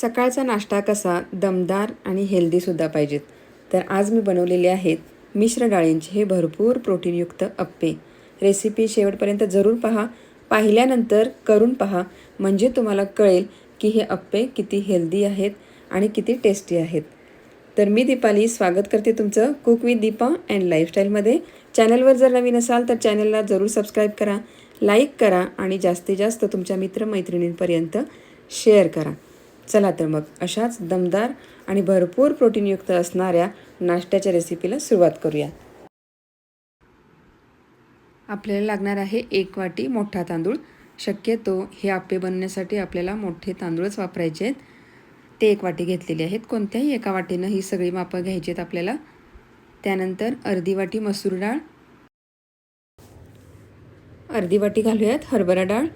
सकाळचा नाश्ता कसा दमदार आणि हेल्दीसुद्धा पाहिजेत. तर आज मी बनवलेले आहेत मिश्र डाळींचे हे भरपूर प्रोटीनयुक्त अप्पे. रेसिपी शेवटपर्यंत जरूर पहा. पाहिल्यानंतर करून पहा. म्हणजे तुम्हाला कळेल की हे अप्पे किती हेल्दी आहेत आणि किती टेस्टी आहेत. तर मी दीपाली स्वागत करते तुमचं कुक विथ दीपा अँड लाईफस्टाईलमध्ये चॅनलवर जर नवीन असाल तर चॅनलला जरूर सबस्क्राईब करा लाईक करा आणि जास्तीत जास्त तुमच्या मित्रमैत्रिणींपर्यंत शेअर करा. चला तर मग अशाच दमदार आणि भरपूर प्रोटीनयुक्त असणाऱ्या नाश्त्याच्या रेसिपीला सुरुवात करूया. आपल्याला लागणार आहे एक वाटी मोठा तांदूळ. शक्यतो हे आप्पे बनण्यासाठी आपल्याला मोठे तांदूळच वापरायचे आहेत. ते एक वाटी घेतलेले आहेत. कोणत्याही एका वाटीनं ही सगळी मापं घ्यायची आहेत आपल्याला. त्यानंतर अर्धी वाटी मसूर डाळ. अर्धी वाटी घालूयात हरभरा डाळ.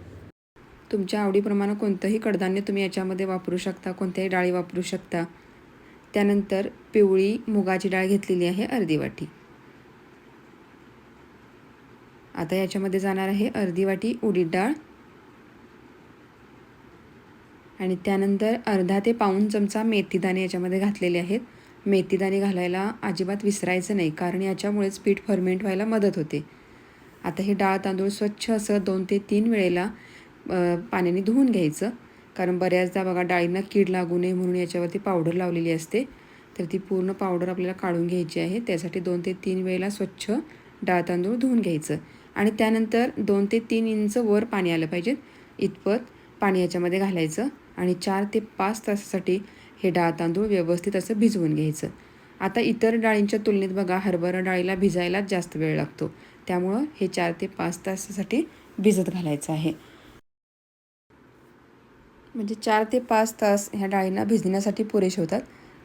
तुमच्या आवडीप्रमाणे कोणतंही कडधान्य तुम्ही याच्यामध्ये वापरू शकता कोणत्याही डाळी वापरू शकता. त्यानंतर पिवळी मुगाची डाळ घेतलेली आहे अर्धी वाटी. आता याच्यामध्ये जाणार आहे अर्धी वाटी उडीद डाळ. आणि त्यानंतर अर्धा ते पाऊण चमचा मेथीदाणे याच्यामध्ये घातलेले आहेत. मेथीदाणे घालायला अजिबात विसरायचं नाही कारण याच्यामुळेच पीठ फर्मेंट व्हायला मदत होते. आता हे डाळ तांदूळ स्वच्छ असं दोन ते तीन वेळेला पाण्याने धुवून घ्यायचं. कारण बऱ्याचदा बघा डाळींना कीड लागू नये म्हणून याच्यावरती पावडर लावलेली असते. तर ती पूर्ण पावडर आपल्याला काढून घ्यायची आहे. त्यासाठी दोन ते तीन वेळेला स्वच्छ डाळ तांदूळ धुवून घ्यायचं. आणि त्यानंतर दोन ते तीन इंच वर पाणी आलं पाहिजे. इतपत पाणी याच्यामध्ये घालायचं आणि चार ते पाच तासासाठी हे डाळ तांदूळ व्यवस्थित असं भिजवून घ्यायचं. आता इतर डाळींच्या तुलनेत बघा हरभरा डाळीला भिजायलाच जास्त वेळ लागतो. त्यामुळं हे चार ते पाच तासासाठी भिजत घालायचं आहे. म्हणजे चार ते पाच तास ह्या डाळींना भिजण्यासाठी पुरेसे होतात.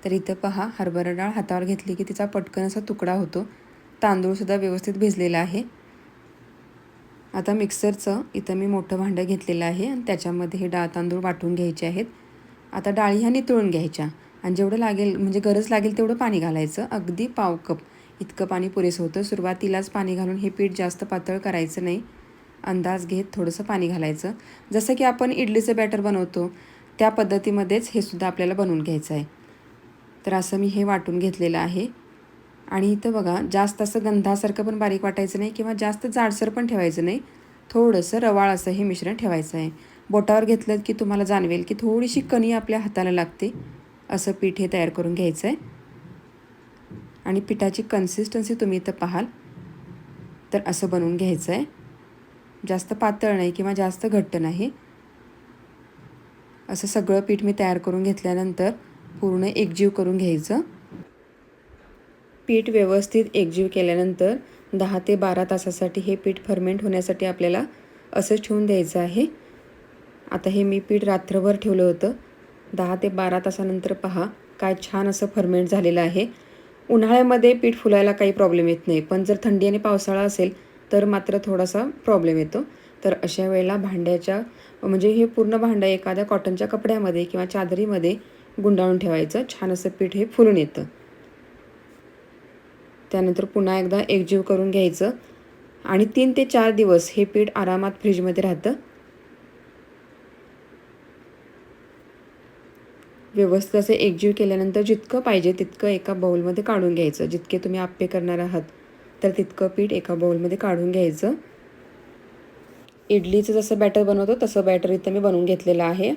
तर इथं पहा हरभरा डाळ हातावर घेतली की तिचा पटकन असा तुकडा होतो. तांदूळसुद्धा व्यवस्थित भिजलेला आहे. आता मिक्सरचं इथं मी मोठं भांडं घेतलेलं आहे आणि त्याच्यामध्ये हे डाळ तांदूळ वाटून घ्यायचे आहेत. आता डाळी ह्या नितळून घ्यायच्या आणि जेवढं लागेल म्हणजे गरज लागेल तेवढं पाणी घालायचं. अगदी पाव कप इतकं पाणी पुरेसं होतं. सुरुवातीलाच पाणी घालून हे पीठ जास्त पातळ करायचं नाही. अंदाज घेत थोडंसं पाणी घालायचं. जसं की आपण इडलीचं बॅटर बनवतो त्या पद्धतीमध्येच हे सुद्धा आपल्याला बनवून घ्यायचं आहे. तर असं मी हे वाटून घेतलेलं आहे. आणि इथं बघा जास्त असं गंधासारखं पण बारीक वाटायचं नाही किंवा जास्त जाडसर पण ठेवायचं नाही. थोडंसं रवाळ असं हे मिश्रण ठेवायचं आहे. बोटावर घेतलं की तुम्हाला जाणवेल की थोडीशी कणी आपल्या हाताला लागते असं पीठ हे तयार करून घ्यायचं आहे. आणि पिठाची कन्सिस्टन्सी तुम्ही इथं पाहाल. तर असं बनवून घ्यायचं आहे. जास्त पातळ नाही किंवा जास्त घट्ट नाही. असं सगळं पीठ मी तयार करून घेतल्यानंतर पूर्ण एकजीव करून घ्यायचं. पीठ व्यवस्थित एकजीव केल्यानंतर दहा ते बारा तासासाठी हे पीठ फर्मेंट होण्यासाठी आपल्याला असंच ठेवून द्यायचं आहे. आता हे मी पीठ रात्रभर ठेवलं होतं. दहा ते बारा तासानंतर पहा काय छान असं फर्मेंट झालेलं आहे. उन्हाळ्यामध्ये पीठ फुलायला काही प्रॉब्लेम येत नाही. पण जर थंडी आणि पावसाळा असेल तर मात्र थोडासा प्रॉब्लेम येतो. तर अशा वेळेला भांड्याच्या म्हणजे हे पूर्ण भांडं एखाद्या कॉटनच्या कपड्यामध्ये किंवा चादरीमध्ये गुंडाळून ठेवायचं. छान असं पीठ हे फुलून येतं. त्यानंतर पुन्हा एकदा एकजीव करून घ्यायचं. आणि तीन ते चार दिवस हे पीठ आरामात फ्रीजमध्ये राहतं. व्यवस्थित असं एकजीव केल्यानंतर जितकं पाहिजे तितकं एका बाऊलमध्ये काढून घ्यायचं. जितके तुम्ही आप्पे करणार आहात तर तितकं पीठ एका बाऊलमध्ये काढून घ्यायचं. इडलीचं जसं बॅटर बनवतो तसं बॅटर इथं मी बनवून घेतलेलं आहे.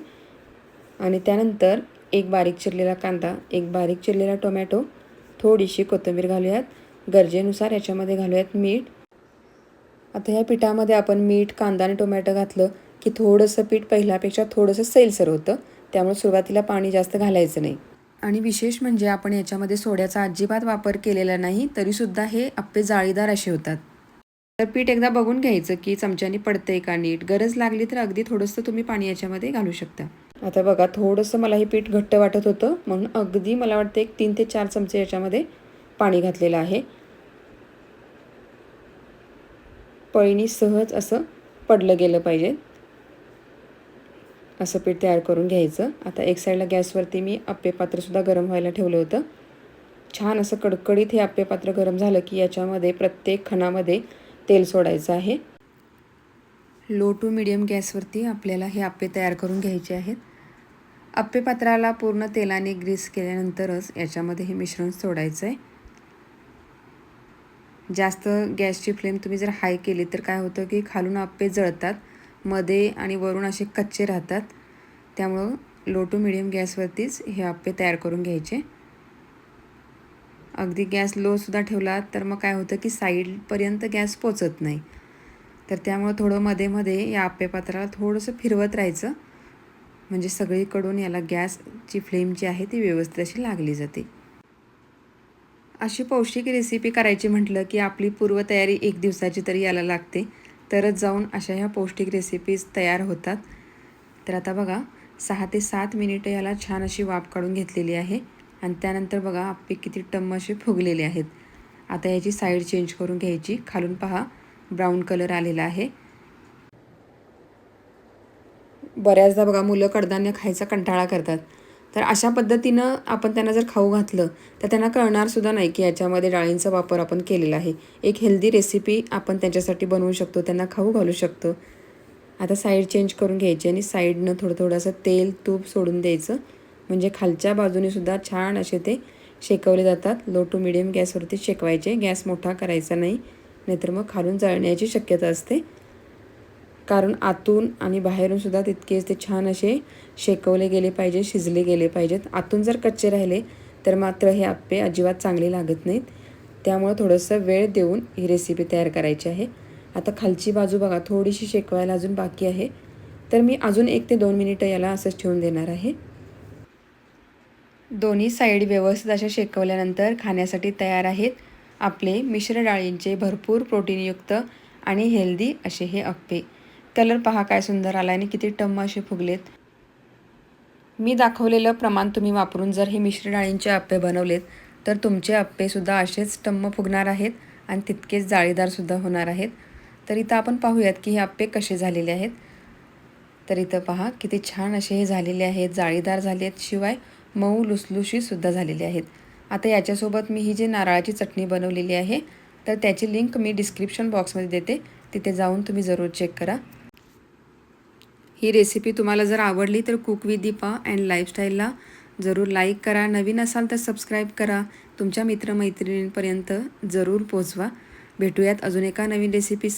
आणि त्यानंतर एक बारीक चिरलेला कांदा एक बारीक चिरलेला टोमॅटो थोडीशी कोथिंबीर घालूयात. गरजेनुसार याच्यामध्ये घालूयात मीठ. आता ह्या पिठामध्ये आपण मीठ कांदा आणि टोमॅटो घातलं की थोडंसं पीठ पहिल्यापेक्षा थोडंसं सैलसर होतं. त्यामुळे सुरुवातीला पाणी जास्त घालायचं नाही. आणि विशेष म्हणजे आपण याच्यामध्ये सोड्याचा अजिबात वापर केलेला नाही तरीसुद्धा हे आप्पे जाळीदार असे होतात. तर पीठ एकदा बघून घ्यायचं की चमच्यानी पडतंय का नीट. गरज लागली तर अगदी थोडंसं तुम्ही पाणी याच्यामध्ये घालू शकता. आता बघा थोडंसं मला हे पीठ घट्ट वाटत होतं म्हणून अगदी मला वाटतं एक तीन ते चार चमचे याच्यामध्ये पाणी घातलेलं आहे. पळीनी सहज असं पडलं गेलं पाहिजे. असं पीठ तयार करून घ्यायचं. आता एक साईडला गॅसवरती मी आप्पे पात्रसुद्धा गरम व्हायला ठेवलं होतं. छान असं कडकडीत हे आप्पे पात्र गरम झालं की याच्यामध्ये प्रत्येक खणामध्ये तेल सोडायचं आहे. लो टू मिडियम गॅसवरती आपल्याला हे आप्पे तयार करून घ्यायचे आहेत. आप्पे पात्राला पूर्ण तेलाने ग्रीस केल्यानंतरच याच्यामध्ये हे मिश्रण सोडायचं आहे जास्त गॅसची फ्लेम तुम्ही जर हाय केली तर काय होतं की खालून आप्पे जळतात. मध्ये आणि वरून असे कच्चे राहतात. त्यामुळं लो टू मिडियम गॅसवरतीच हे आप्पे तयार करून घ्यायचे. अगदी गॅस लोसुद्धा ठेवला तर मग काय होतं की साईडपर्यंत गॅस पोचत नाही. तर त्यामुळं थोडं मध्ये मध्ये या आप्पे पात्राला थोडंसं फिरवत राहायचं. म्हणजे सगळीकडून याला गॅसची फ्लेम जी आहे ती व्यवस्थित अशी लागली जाते. अशी पौष्टिक रेसिपी करायची म्हटलं की आपली पूर्वतयारी एक दिवसाची तरी याला लागते. तरच जाऊन अशा ह्या पौष्टिक रेसिपीज तयार होतात. तर आता बघा सहा ते सात मिनिटं याला छान अशी वाफ काढून घेतलेली आहे आणि त्यानंतर बघा आपले किती टम्म असे फुगलेले आहेत. आता याची साईड चेंज करून घ्यायची. खालून पहा ब्राऊन कलर आलेला आहे. बऱ्याचदा बघा मुलं कडधान्य खायचा कंटाळा करतात. तर अशा पद्धतीनं आपण त्यांना जर खाऊ घातलं तर त्यांना कळणारसुद्धा नाही की याच्यामध्ये डाळींचा वापर आपण केलेला आहे. एक हेल्दी रेसिपी आपण त्यांच्यासाठी बनवू शकतो त्यांना खाऊ घालू शकतो. आता साईड चेंज करून घ्यायची आणि साईडनं थोडं थोडंसं तेल तूप सोडून द्यायचं. म्हणजे खालच्या बाजूनेसुद्धा छान असे ते शेकवले जातात. लो टू मिडियम गॅसवरती शेकवायचे. गॅस मोठा करायचा नाही. नाहीतर मग खालून जळण्याची शक्यता असते. कारण आतून आणि बाहेरून सुद्धा तितकेच ते छान असे शेकवले गेले पाहिजे शिजले गेले पाहिजेत. आतून जर कच्चे राहिले तर मात्र हे आप्पे अजिबात चांगले लागत नाहीत. त्यामुळं थोडंसं वेळ देऊन ही रेसिपी तयार करायची आहे. आता खालची बाजू बघा थोडीशी शेकवायला अजून बाकी आहे. तर मी अजून एक ते दोन मिनिटं याला असंच ठेवून देणार आहे. दोन्ही साईड व्यवस्थित अशा शेकवल्यानंतर खाण्यासाठी तयार आहेत आपले मिश्र डाळींचे भरपूर प्रोटीनयुक्त आणि हेल्दी असे हे अप्पे कलर पहा काय सुंदर आला आणि किती टम्म असे फुगलेत. मी दाखवलेलं प्रमाण तुम्ही वापरून जर हे मिश्र डाळींचे अप्पे बनवलेत तर तुमचे अप्पेसुद्धा असेच टम्म फुगणार आहेत आणि तितकेच जाळीदारसुद्धा होणार आहेत. तर इथं आपण पाहूयात की हे अप्पे कसे झालेले आहेत. तर इथं पहा किती छान असे हे झालेले आहेत जाळीदार झाले आहेत शिवाय मऊ लुसलुशीसुद्धा झालेले आहेत. आता याच्यासोबत मी ही जी नारळाची चटणी बनवलेली आहे तर त्याची लिंक मी डिस्क्रिप्शन बॉक्समध्ये देते तिथे जाऊन तुम्ही जरूर चेक करा. ही रेसिपी तुम्हाला जर आवडली तर कुक विथ दीपा अँड लाईफस्टाईलला जरूर लाईक करा. नवीन असाल तर सबस्क्राईब करा. तुमच्या मित्रमैत्रिणींपर्यंत जरूर पोचवा भेटूयात अजून एका नवीन रेसिपीसह